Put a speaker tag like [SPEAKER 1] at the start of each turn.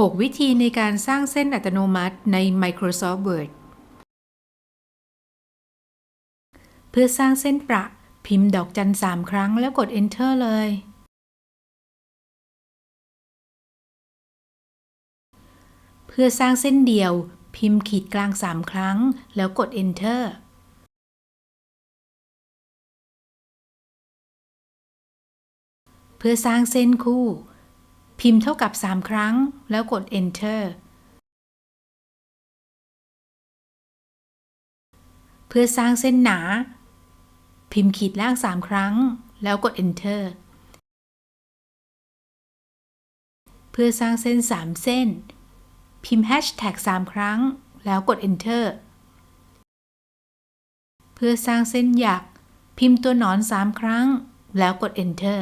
[SPEAKER 1] 6 วิธีในการสร้างเส้นอัตโนมัติใน Microsoft Word เพื่อสร้างเส้นประ พิมพ์ดอกจัน3ครั้งแล้วกด Enter เลย เพื่อสร้างเส้นเดียว พิมพ์ขีดกลาง3ครั้ง แล้วกด Enter เพื่อสร้างเส้นคู่ พิมพ์เท่ากับ 3 ครั้ง แล้วกด Enter เพื่อสร้างเส้นหนา พิมพ์ขีดล่าง 3 ครั้ง แล้วกด Enter เพื่อสร้างเส้น 3 เส้น พิมพ์ Hashtag 3 ครั้ง แล้วกด Enter เพื่อสร้างเส้นหยัก พิมพ์ตัวหนอน 3 ครั้ง แล้วกด Enter